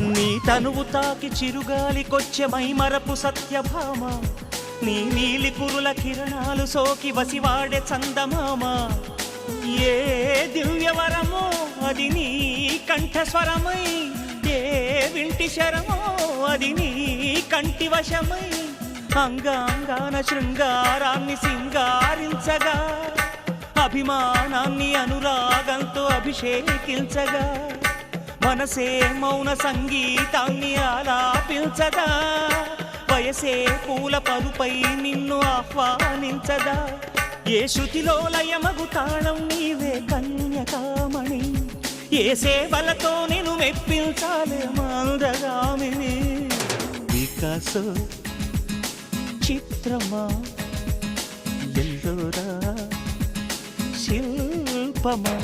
నీ తనువు తాకి చిరుగాలికొచ్చే మైమరపు సత్యభామ. నీ నీలి కురుల కిరణాలు సోకి వసివాడే చందమామ. ఏ దివ్యవరమో అది నీ కంఠస్వరమై. ఏ వింటి శరమో అది నీ కంటి వశమై. అంగాంగాన శృంగారాన్ని సింగారించగా అభిమానాన్ని అనురాగంతో అభిషేకించగా. మనసే మౌన సంగీతాన్ని ఆలాపించగా వయసే పూల పరుపై నిన్ను ఆహ్వానించదా? ఏ శృతిలో లయమగు తాళం నీవే కన్యకామణి. ఏ సేవలతో నేను మెప్పించాలి మందగామిని వికాస చిత్రమా? ఎల్లోరా? శిల్పమా?